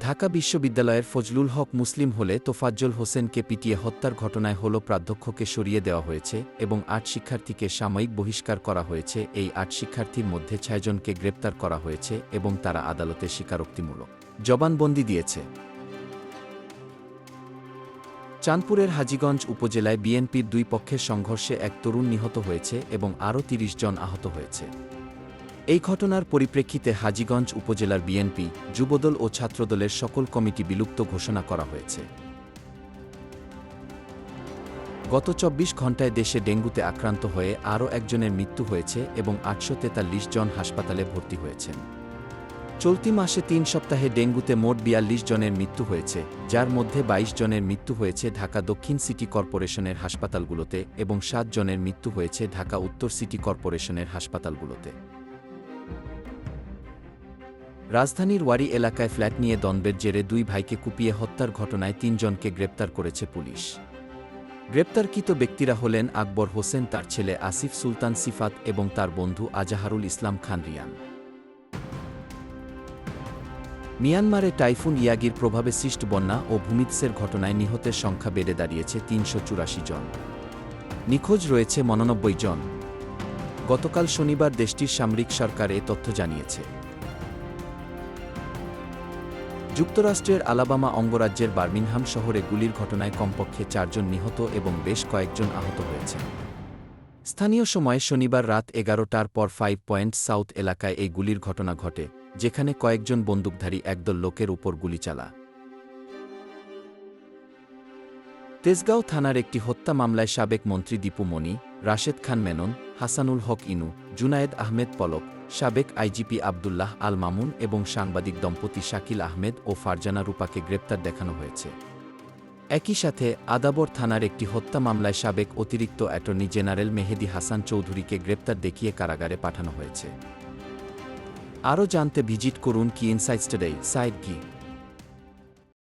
ঢাকা বিশ্ববিদ্যালয়ের ফজলুল হক মুসলিম হলে তোফাজ্জল হোসেনকে পিটিয়ে হত্যার ঘটনায় হল প্রাধ্যক্ষকে সরিয়ে দেওয়া হয়েছে এবং আট শিক্ষার্থীকে সাময়িক বহিষ্কার করা হয়েছে। এই আট শিক্ষার্থীর মধ্যে ছয়জনকে গ্রেপ্তার করা হয়েছে এবং তারা আদালতে স্বীকারোক্তিমূলক জবানবন্দি দিয়েছে। চাঁদপুরের হাজীগঞ্জ উপজেলায় বিএনপির দুই পক্ষের সংঘর্ষে এক তরুণ নিহত হয়েছে এবং আরও তিরিশ জন আহত হয়েছে। এই ঘটনার পরিপ্রেক্ষিতে হাজীগঞ্জ উপজেলার বিএনপি যুবদল ও ছাত্রদলের সকল কমিটি বিলুপ্ত ঘোষণা করা হয়েছে। গত চব্বিশ ঘণ্টায় দেশে ডেঙ্গুতে আক্রান্ত হয়ে আরও একজনের মৃত্যু হয়েছে এবং আটশো তেতাল্লিশ জন হাসপাতালে ভর্তি হয়েছেন। চলতি মাসে তিন সপ্তাহে ডেঙ্গুতে মোট বিয়াল্লিশ জনের মৃত্যু হয়েছে, যার মধ্যে ২২ জনের মৃত্যু হয়েছে ঢাকা দক্ষিণ সিটি কর্পোরেশনের হাসপাতালগুলোতে এবং সাত জনের মৃত্যু হয়েছে ঢাকা উত্তর সিটি কর্পোরেশনের হাসপাতালগুলোতে। রাজধানীর ওয়ারি এলাকায় ফ্ল্যাট নিয়ে দ্বন্দ্বের জেরে দুই ভাইকে কুপিয়ে হত্যার ঘটনায় তিনজনকে গ্রেপ্তার করেছে পুলিশ। গ্রেপ্তারকৃত ব্যক্তিরা হলেন আকবর হোসেন, তার ছেলে আসিফ সুলতান সিফাত এবং তার বন্ধু আজাহারুল ইসলাম খান রিয়ান। মিয়ানমারে টাইফুন ইয়াগির প্রভাবে সৃষ্ট বন্যা ও ভূমিৎসের ঘটনায় নিহতের সংখ্যা বেড়ে দাঁড়িয়েছে তিনশো চুরাশি জন। নিখোঁজ রয়েছে মননব্বই জন। গতকাল শনিবার দেশটির সামরিক সরকার এ তথ্য জানিয়েছে। যুক্তরাষ্ট্রের আলাবামা অঙ্গরাজ্যের বার্মিংহাম শহরে গুলির ঘটনায় কমপক্ষে চারজন নিহত এবং বেশ কয়েকজন আহত হয়েছে স্থানীয় সময়ে শনিবার রাত এগারোটার পর ফাইভ পয়েন্ট সাউথ এলাকায় এই গুলির ঘটনা ঘটে, যেখানে কয়েকজন বন্দুকধারী একদল লোকের উপর গুলি চালা। তেজগাঁও থানার একটি হত্যা মামলায় সাবেক মন্ত্রী দীপু মনি, রাশেদ খান মেনন, হাসানুল হক ইনু, জুনায়েদ আহমেদ পলক, সাবেক আইজিপি আবদুল্লাহ আল মামুন এবং সাংবাদিক দম্পতি শাকিল আহমেদ ও ফারজানা রূপাকে গ্রেপ্তার দেখানো হয়েছে। একই সাথে আদাবর থানার একটি হত্যা মামলায় সাবেক অতিরিক্ত অ্যাটর্নি জেনারেল মেহেদি হাসান চৌধুরীকে গ্রেপ্তার দেখিয়ে কারাগারে পাঠানো হয়েছে। আরও জানতে ভিজিট করুন কি ইনসাইটস টুডে, সাইট কি